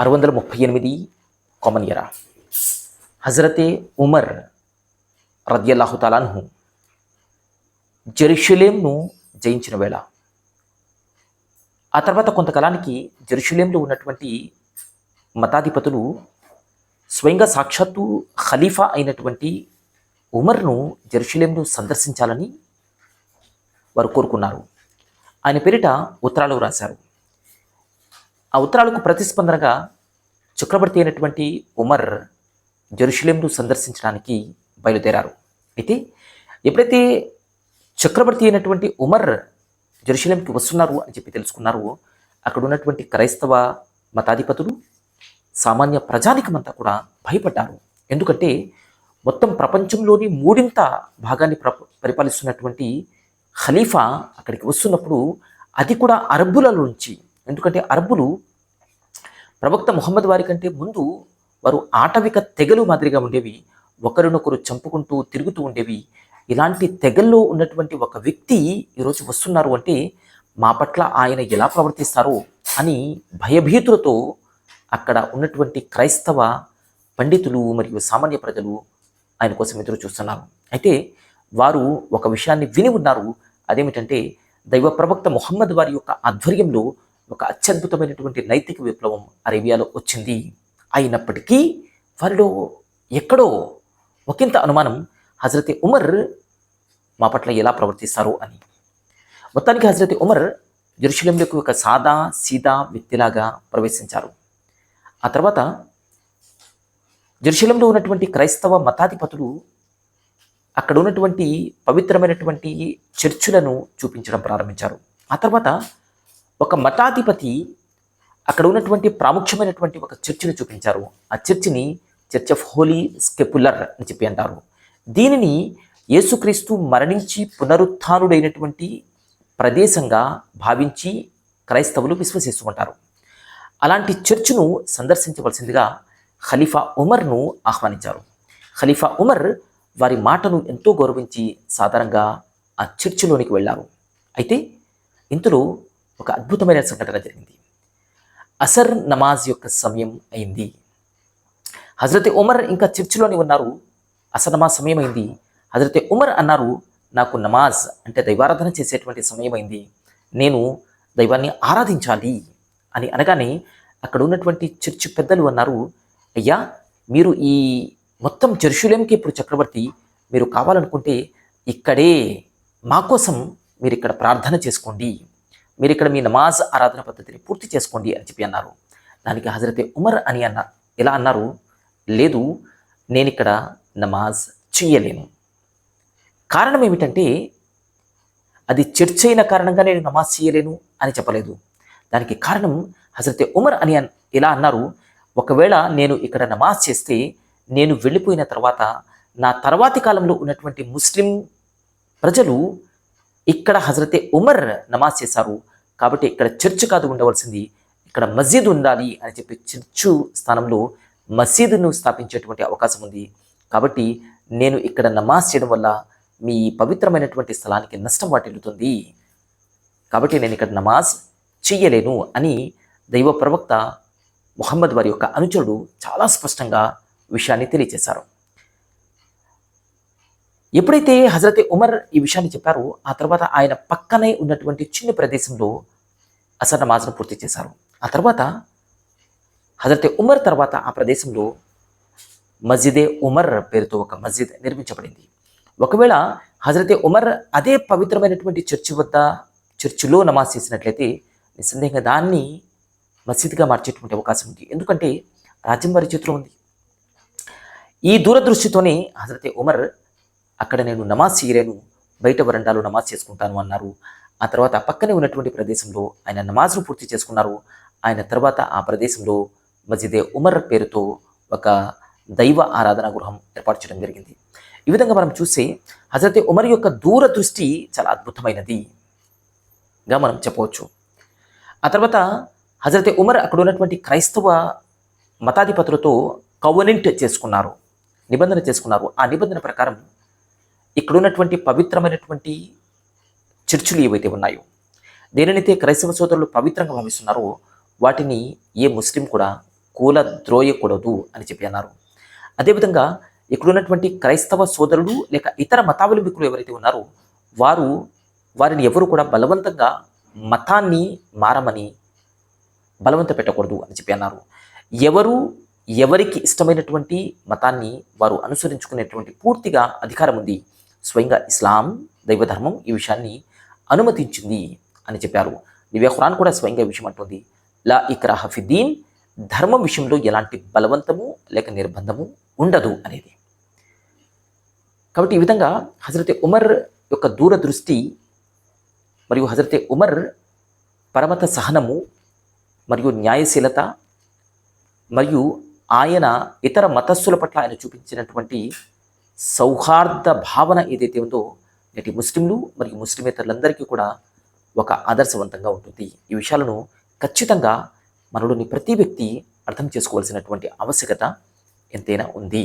ఆరు వందల ముప్పై ఎనిమిది కామన్ ఇయరా హజరతే ఉమర్ రద్యల్లాహు తాలాన్హు జెరూషలేంను జయించిన వేళ. ఆ తర్వాత కొంతకాలానికి జెరూషలేంలో ఉన్నటువంటి మతాధిపతులు స్వయంగా సాక్షాత్తు ఖలీఫా అయినటువంటి ఉమర్ను జెరూషలేంను సందర్శించాలని వారు కోరుకున్నారు. ఆయన పేరిట ఉత్తరాలు రాశారు. ఆ ఉత్తరాలకు ప్రతిస్పందనగా చక్రవర్తి అయినటువంటి ఉమర్ జెరూషలేంను సందర్శించడానికి బయలుదేరారు. అయితే ఎప్పుడైతే చక్రవర్తి అయినటువంటి ఉమర్ జెరూషలేంకి వస్తున్నారు అని చెప్పి తెలుసుకున్నారు అక్కడ ఉన్నటువంటి క్రైస్తవ మతాధిపతులు సామాన్య ప్రజానికమంతా కూడా భయపడ్డారు. ఎందుకంటే మొత్తం ప్రపంచంలోని మూడింత భాగాన్ని పరిపాలిస్తున్నటువంటి ఖలీఫా అక్కడికి వస్తున్నప్పుడు అది కూడా అరబ్బులలో నుంచి ఎందుకంటే అరబ్బులు ప్రవక్త ముహమ్మద్ వారి కంటే ముందు వారు ఆటవిక తెగలు మాదిరిగా ఉండేవి. ఒకరినొకరు చంపుకుంటూ తిరుగుతూ ఉండేవి. ఇలాంటి తెగల్లో ఉన్నటువంటి ఒక వ్యక్తి ఈరోజు వస్తున్నారు అంటే మా పట్ల ఆయన ఎలా ప్రవర్తిస్తారో అని భయభీతులతో అక్కడ ఉన్నటువంటి క్రైస్తవ పండితులు మరియు సామాన్య ప్రజలు ఆయన కోసం ఎదురు చూస్తున్నారు. అయితే వారు ఒక విషయాన్ని విని ఉన్నారు. అదేమిటంటే దైవ ప్రవక్త ముహమ్మద్ వారి యొక్క ఆధ్వర్యంలో ఒక అత్యద్భుతమైనటువంటి నైతిక విప్లవం అరేబియాలో వచ్చింది. అయినప్పటికీ వారిలో ఎక్కడో ఒకంత అనుమానం హజరత్ ఉమర్ మా పట్ల ఎలా ప్రవర్తిస్తారు అని. మొత్తానికి హజరత్ ఉమర్ జెరూషలేంలోకి ఒక సాదా సీదా వ్యక్తిలాగా ప్రవేశించారు. ఆ తర్వాత జెరూషలేంలో ఉన్నటువంటి క్రైస్తవ మతాధిపతులు అక్కడ ఉన్నటువంటి పవిత్రమైనటువంటి చర్చులను చూపించడం ప్రారంభించారు. ఆ తర్వాత ఒక మఠాధిపతి అక్కడ ఉన్నటువంటి ప్రాముఖ్యమైనటువంటి ఒక చర్చిని చూపించారు. ఆ చర్చిని చర్చ్ ఆఫ్ హోలీ స్కెపులర్ అని చెప్పి అంటారు. దీనిని యేసుక్రీస్తు మరణించి పునరుత్డైనటువంటి ప్రదేశంగా భావించి క్రైస్తవులు విశ్వసిస్తూ ఉంటారు అలాంటి చర్చ్ను సందర్శించవలసిందిగా ఖలీఫా ఉమర్ను ఆహ్వానించారు. ఖలీఫా ఉమర్ వారి మాటను ఎంతో గౌరవించి సాధారణంగా ఆ చర్చిలోనికి వెళ్ళారు. అయితే ఇంతలో ఒక అద్భుతమైన సంఘటన జరిగింది. అసర్ నమాజ్ యొక్క సమయం అయింది. హజరత్ ఉమర్ ఇంకా చర్చిలోని ఉన్నారు. అసర్ నమాజ్ సమయం అయింది. హజరత్ ఉమర్ అన్నారు నాకు నమాజ్ అంటే దైవారాధన చేసేటువంటి సమయం అయింది. నేను దైవాన్ని ఆరాధించాలి అని అనగానే అక్కడ ఉన్నటువంటి చర్చి పెద్దలు అన్నారు అయ్యా మీరు ఈ మొత్తం జెరూషలేంకి ఇప్పుడు చక్రవర్తి మీరు కావాలనుకుంటే ఇక్కడే మా కోసం మీరు ఇక్కడ ప్రార్థన చేసుకోండి. మీరు ఇక్కడ మీ నమాజ్ ఆరాధన పద్ధతిని పూర్తి చేసుకోండి అని చెప్పి అన్నారు. దానికి హజరతే ఉమర్ అని అన్న ఎలా అన్నారు లేదు నేను ఇక్కడ నమాజ్ చేయలేను కారణం ఏమిటంటే అది చర్చ అయిన కారణంగా నేను నమాజ్ చేయలేను అని చెప్పలేదు. దానికి కారణం హజరతే ఉమర్ అని ఇలా అన్నారు ఒకవేళ నేను ఇక్కడ నమాజ్ చేస్తే నేను వెళ్ళిపోయిన తర్వాత నా తర్వాతి కాలంలో ఉన్నటువంటి ముస్లిం ప్రజలు ఇక్కడ హజరతే ఉమర్ నమాజ్ చేశారు కాబట్టి ఇక్కడ చర్చ్ కాదు ఉండవలసింది ఇక్కడ మస్జిద్ ఉండాలి అని చెప్పి చర్చు స్థానంలో మసీదును స్థాపించేటువంటి అవకాశం ఉంది. కాబట్టి నేను ఇక్కడ నమాజ్ చేయడం వల్ల మీ పవిత్రమైనటువంటి స్థలానికి నష్టం వాటిల్లుతుంది. కాబట్టి నేను ఇక్కడ నమాజ్ చెయ్యలేను అని దైవ ప్రవక్త ముహమ్మద్ వారి యొక్క అనుచరుడు చాలా స్పష్టంగా విషయాన్ని తెలియజేశారు. ఎప్పుడైతే హజరత్ ఉమర్ ఈ విషయాన్ని చెప్పారో ఆ తర్వాత ఆయన పక్కనే ఉన్నటువంటి చిన్న ప్రదేశంలో అసర్ నమాజ్ను పూర్తి చేశారు. ఆ తర్వాత హజరత్ ఉమర్ తర్వాత ఆ ప్రదేశంలో మస్జిదే ఉమర్ పేరుతో ఒక మస్జిద్ నిర్మించబడింది. ఒకవేళ హజరతే ఉమర్ అదే పవిత్రమైనటువంటి చర్చి వద్ద చర్చిలో నమాజ్ చేసినట్లయితే నిస్సందేహంగా దాన్ని మసీద్గా మార్చేటువంటి అవకాశం ఉంది. ఎందుకంటే రాజ్యం వారి చేతిలో ఉంది. ఈ దూరదృష్టితోనే హజరతే ఉమర్ అక్కడ నేను నమాజ్ చేయలేను బయట వరండాలో నమాజ్ చేసుకుంటాను అన్నారు. ఆ తర్వాత పక్కనే ఉన్నటువంటి ప్రదేశంలో ఆయన నమాజ్ను పూర్తి చేసుకున్నారు. ఆయన తర్వాత ఆ ప్రదేశంలో మజిదే ఉమర్ పేరుతో ఒక దైవ ఆరాధన గృహం ఏర్పాటు చేయడం జరిగింది. ఈ విధంగా మనం చూస్తే హజరత్ ఉమర్ యొక్క దూరదృష్టి చాలా అద్భుతమైనదిగా మనం చెప్పవచ్చు. ఆ తర్వాత హజరత్ ఉమర్ అక్కడ ఉన్నటువంటి క్రైస్తవ మతాధిపతులతో కవనెంట్ చేసుకున్నారు నిబంధన చేసుకున్నారు. ఆ నిబంధన ప్రకారం ఇక్కడ ఉన్నటువంటి పవిత్రమైనటువంటి చర్చిలు ఏవైతే ఉన్నాయో దేనినైతే క్రైస్తవ సోదరులు పవిత్రంగా భావిస్తున్నారో వాటిని ఏ ముస్లిం కూడా కూల ద్రోయకూడదు అని చెప్పి అన్నారు. అదేవిధంగా ఇక్కడ ఉన్నటువంటి క్రైస్తవ సోదరులు లేక ఇతర మతావలంబికులు ఎవరైతే ఉన్నారో వారు వారిని ఎవరు కూడా బలవంతంగా మతాన్ని మారమని బలవంత పెట్టకూడదు అని చెప్పి అన్నారు. ఎవరు ఎవరికి ఇష్టమైనటువంటి మతాన్ని వారు అనుసరించుకునేటువంటి పూర్తిగా అధికారం ఉంది. స్వయంగా ఇస్లాం దైవధర్మం ఈ విషయాన్ని అనుమతించింది అని చెప్పారు. దివ్య ఖురాన్ కూడా స్వయంగా విషయం అంటుంది. లా ఇక్రాహ హఫిద్దీన్ ధర్మం విషయంలో ఎలాంటి బలవంతము లేక నిర్బంధము ఉండదు అనేది. కాబట్టి ఈ విధంగా హజరతే ఉమర్ యొక్క దూరదృష్టి మరియు హజరతే ఉమర్ పరమత సహనము మరియు న్యాయశీలత మరియు ఆయన ఇతర మతస్థుల పట్ల ఆయన చూపించినటువంటి సౌహార్ద భావన ఏదైతే ఉందో నేటి ముస్లింలు మరియు ముస్లిమేతరులందరికీ కూడా ఒక ఆదర్శవంతంగా ఉంటుంది. ఈ విషయాలను ఖచ్చితంగా మనలోని ప్రతి వ్యక్తి అర్థం చేసుకోవాల్సినటువంటి ఆవశ్యకత ఎంతైనా ఉంది.